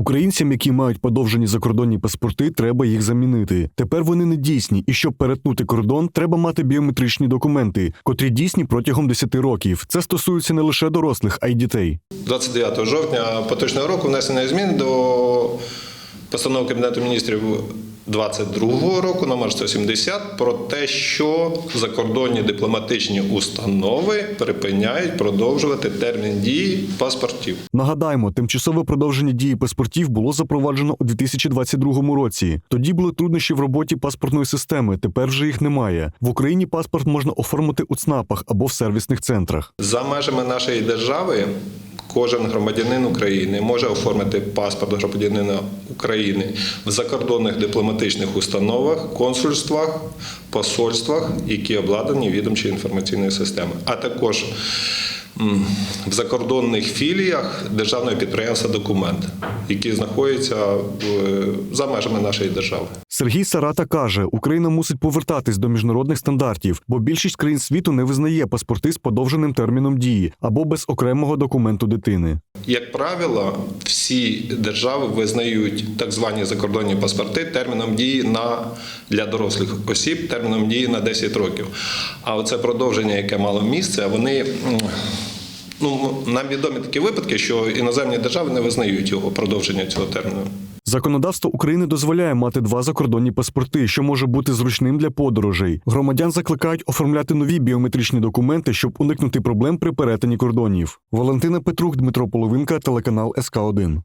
Українцям, які мають подовжені закордонні паспорти, треба їх замінити. Тепер вони не дійсні, і щоб перетнути кордон, треба мати біометричні документи, котрі дійсні протягом 10 років. Це стосується не лише дорослих, а й дітей. 29 жовтня поточного року внесення змін до постанови Кабінету міністрів 22 року номер 170 про те, що закордонні дипломатичні установи припиняють продовжувати термін дії паспортів. Нагадаємо, тимчасове продовження дії паспортів було запроваджено у 2022 році. Тоді були труднощі в роботі паспортної системи. Тепер вже їх немає. В Україні паспорт можна оформити у ЦНАПах або в сервісних центрах. За межами нашої держави кожен громадянин України може оформити паспорт громадянина України в закордонних дипломатичних установах, консульствах, посольствах, які обладнані відомчою інформаційною системою, а також в закордонних філіях державного підприємства документ, які знаходяться в- за межами нашої держави. Сергій Сарата каже, Україна мусить повертатись до міжнародних стандартів, бо більшість країн світу не визнає паспорти з подовженим терміном дії або без окремого документу дитини. Як правило, всі держави визнають так звані закордонні паспорти терміном дії на для дорослих осіб, терміном дії на 10 років. А оце продовження, яке мало місце, вони ну нам відомі такі випадки, що іноземні держави не визнають його продовження цього терміну. Законодавство України дозволяє мати два закордонні паспорти, що може бути зручним для подорожей. Громадян закликають оформляти нові біометричні документи, щоб уникнути проблем при перетині кордонів. Валентина Петрух, Дмитро Половинка, телеканал СК 1